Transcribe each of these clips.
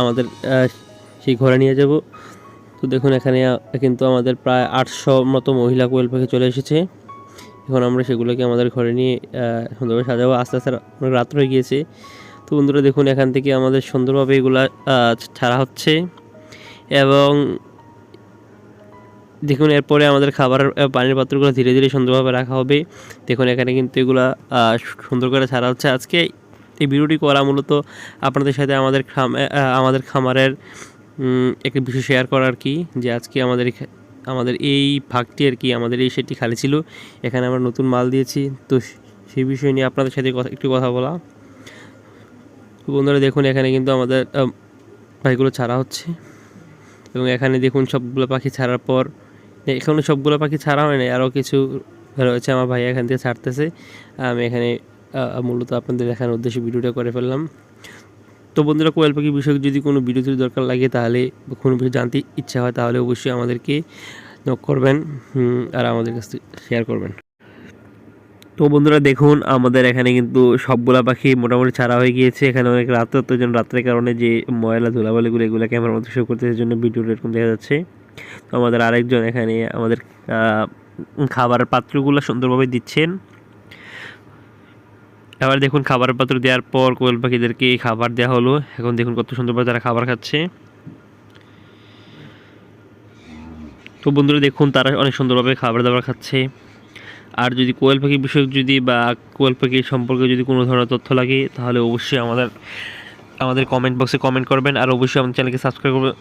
আমাদের সেই ঘরে নিয়ে যাব। তো দেখুন এখানে কিন্তু আমাদের প্রায় আটশো মতো মহিলা কোয়েল পাখি চলে এসেছে। এখন আমরা সেগুলোকে আমাদের ঘরে নিয়ে সুন্দরভাবে সাজাবো। আস্তে আস্তে অনেক রাত হয়ে গিয়েছে। তো বন্ধুরা দেখুন এখান থেকে আমাদের সুন্দরভাবে এগুলা ছাড়া হচ্ছে। এবং দেখুন এরপরে আমাদের খাবারের আহ, পানির পাত্রগুলো ধীরে ধীরে সুন্দরভাবে রাখা হবে। দেখুন এখানে কিন্তু এগুলা সুন্দর করে ছাড়া হচ্ছে। আজকে এই ভিডিওটি করা মূলত আপনাদের সাথে আমাদের খাম আমাদের খামারের একটা বিষয় শেয়ার করার কি, যে আজকে আমাদের আমাদের এই ভাগটি আর কি, আমাদের এই সেটটি খালি ছিল, এখানে আমরা নতুন মাল দিয়েছি। তো সেই বিষয় নিয়ে আপনাদের সাথে একটু কথা বলা। বন্ধুরা দেখুন, এখানে কিন্তু আমাদের পাখিগুলো ছাড়া হচ্ছে। এবং এখানে দেখুন, সবগুলো পাখি ছাড়ার পর এখানে সবগুলো পাখি ছাড়া হয় না আরও কিছু রয়েছে, আমার ভাই এখান থেকে ছাড়তেছে। আমি এখানে মূলত আপনাদের দেখানোর উদ্দেশ্যে ভিডিওটা করে ফেললাম। তো বন্ধুরা কোয়েল পাখি বিষয়ে যদি কোনো ভিডিও যদি দরকার লাগে তাহলে কোনো কিছু জানতে ইচ্ছা হয় তাহলে অবশ্যই আমাদেরকে নক করবেন আর আমাদের কাছে শেয়ার করবেন। তো বন্ধুরা দেখুন আমাদের এখানে কিন্তু সবগুলা পাখি মোটামুটি ছাড়া হয়ে গিয়েছে। এখানে অনেক রাত তো জন্য রাত্রের কারণে যে ময়লা ধুলাবালিগুলো এগুলো ক্যামেরার মধ্যে শো করতে জন্য ভিডিওটা এরকম দেখা যাচ্ছে। তো আমাদের আরেকজন এখানে আমাদের আহ, খাবারের পাত্রগুলো সুন্দরভাবে দিচ্ছেন। এবার দেখুন খাবারের পাত্র দেওয়ার পর কোয়েল পাখিদেরকে খাবার দেওয়া হলো। এখন দেখুন কত সুন্দরভাবে তারা খাবার খাচ্ছে। তো বন্ধুরা দেখুন, তারা অনেক সুন্দরভাবে খাবার দাবার খাচ্ছে। আর যদি কোয়েল পাখি বিষয়ক যদি বা কোয়েল পাখি সম্পর্কে যদি কোনো ধরনের তথ্য লাগে, তাহলে অবশ্যই আমাদের আমাদের কমেন্ট বক্সে কমেন্ট করবেন। আর অবশ্যই আমাদের চ্যানেলকে সাবস্ক্রাইব করবেন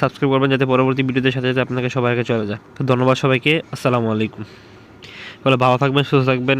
সাবস্ক্রাইব করবেন যাতে পরবর্তী ভিডিওদের সাথে সাথে আপনাকে সবাইকে চলে যায়। তো ধন্যবাদ সবাইকে। আসসালামু আলাইকুম। বলে ভালো থাকবেন, সুস্থ থাকবেন।